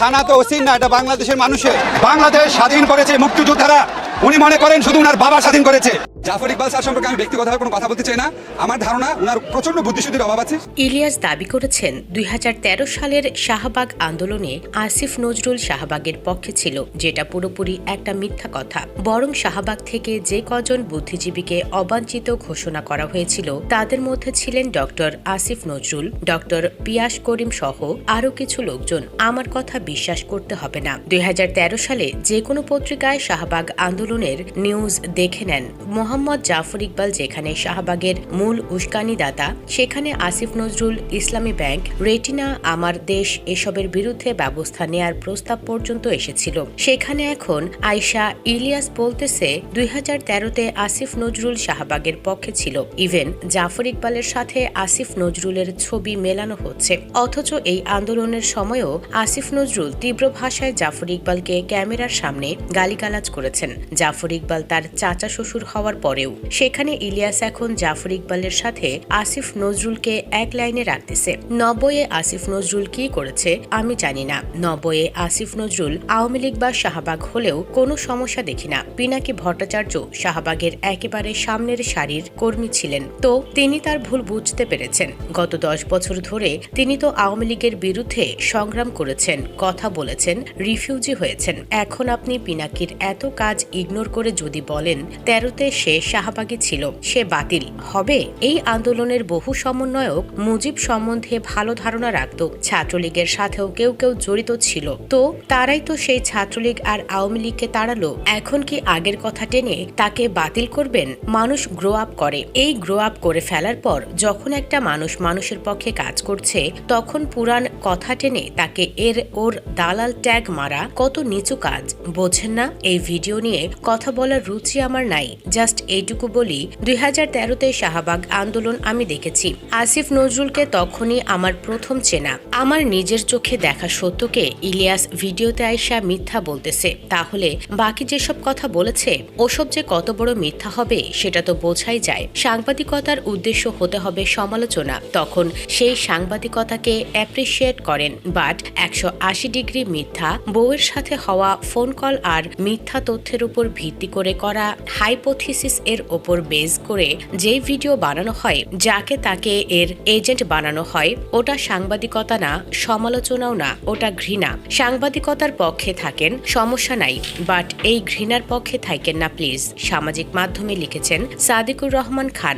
থানা তো ওসির না, এটা বাংলাদেশের মানুষের। বাংলাদেশ স্বাধীন করেছে মুক্তিযোদ্ধারা। উনি মনে করেন শুধু উনার বাবা স্বাধীন করেছে। জাফর ইকবাল স্যার সম্পর্কে আমি ব্যক্তিগতভাবে কোনো কথা বলতে চাই না। আমার ধারণা উনার প্রচণ্ড বুদ্ধিশুদ্ধির অভাব আছে। ইলিয়াস দাবি করেছেন, দুই সালের শাহবাগ আন্দোলনে আসিফ নজরুল শাহবাগের পক্ষে ছিল, যেটা পুরোপুরি একটা মিথ্যা কথা। বরং শাহবাগ থেকে যে কজন বুদ্ধিজীবীকে অবাঞ্ছিত ঘোষণা করা হয়েছিল, তাদের মধ্যে ছিলেন ডক্টর আসিফ নজরুল ডক্টর পিয়াস করিম সহ আরও কিছু লোকজন। আমার কথা বিশ্বাস করতে হবে না। দুই হাজার তেরো সালে যে কোনো পত্রিকায় শাহবাগ আন্দোলনের নিউজ দেখে নেন। মোহাম্মদ জাফর ইকবাল, যেখানে শাহবাগের মূল উস্কানিদাতা, সেখানে আসিফ নজরুল ইসলামী ব্যাংক, রেটিনা আমার দেশ এসবের বিরুদ্ধে ব্যবস্থা নেয়ার প্রস্তাব পর্যন্ত এসেছিল। সেখানে এখন আয়শা ইলিয়াস বলতেছে, দুই তেরোতে আসিফ নজরুল শাহবাগের পক্ষে ছিল। ইভেন জাফর ইকবালের সাথে আসিফ নজরুলের ছবি মেলানো হচ্ছে। অথচ এই আন্দোলনের সময়ও আসিফ নজরুল তীব্র ভাষায় জাফর ইকবালকে ক্যামেরার সামনে গালিগালাজ করেছেন। জাফর ইকবাল তার চাচা শ্বশুর হওয়ার পরেও। সেখানে ইলিয়াস এখন জাফর ইকবালের সাথে আসিফ নজরুলকে এক লাইনে রাখতেছে। নব্বইয়ে আসিফ নজরুল কি করেছে, আমি জানি না। নব্বইয়ে আসিফ নজরুল আওয়ামী লীগ বা শাহবাগ হলেও কোনো সমস্যা দেখি না। পিনাকি ভট্টাচার্য শাহবাগের একেবারে সামনের সারির কর্মী ছিলেন। তো তিনি তার ভুল বুঝতে পেরেছেন। গত দশ বছর ধরে তিনি তো আওয়ামী লীগের বিরুদ্ধে সংগ্রাম করেছেন, কথা বলেছেন, রিফিউজি হয়েছেন। এখন আপনি পিনাকির এত কাজ ইগনোর করে যদি বলেন, তেরোতে সে শাহবাগী ছিল। সে বাতিল। হবে, এই আন্দোলনের বহু সমন্বয়ক মুজিব সম্বন্ধে ভালো ধারণা রাখত। ছাত্রলীগের সাথেও কেউ কেউ জড়িত ছিল। তো, তারাই তো সেই ছাত্রলীগ আর আওয়ামী লীগকে তাড়ালো। এখন কি আগের কথা টেনে তাকে বাতিল করবেন? মানুষ গ্রো আপ করে। এই গ্রো আপ করে ফেলার পর যখন একটা মানুষ মানুষের পক্ষে কাজ করছে, তখন পুরাণ কথা টেনে তাকে এর ওর দালাল ট্যাগ মারা কত নিচু কাজ। বোঝেন না, এই ভিডিও নিয়ে কথা বলার রুচি আমার নাই। জাস্ট এইটুকু বলি দুই হাজার তেরোতে শাহবাগ আন্দোলন আমি দেখেছি। আসিফ নজরুলকে তখনই আমার প্রথম চেনা। আমার নিজের চোখে দেখা সত্যকে ইলিয়াস ভিডিওতে আইসা মিথ্যা বলতেছে। তাহলে বাকি যেসব কথা বলেছে, ওসব যে কত বড় মিথ্যা হবে, সেটা তো বোঝাই যায়। সাংবাদিকতার উদ্দেশ্য হতে হবে সমালোচনা। তখন সেই সাংবাদিকতাকে অ্যাপ্রিসিয়েট করেন। বাট একশো আশি ডিগ্রি মিথ্যা, বউয়ের সাথে হওয়া ফোন কল আর মিথ্যা তথ্যের উপর ভিত্তি করে করা হাইপোথিসিস এর ওপর বেজ করে যে ভিডিও বানানো হয়, যাকে তাকে এর এজেন্ট বানানো হয়, ওটা সাংবাদিকতা না, সমালোচনাও না, ওটা ঘৃণা। সাংবাদিকতার পক্ষে থাকেন, সমস্যা নাই বাট এই ঘৃণার পক্ষে থাকেন না প্লিজ সামাজিক মাধ্যমে লিখেছেন সাদিকুর রহমান খান।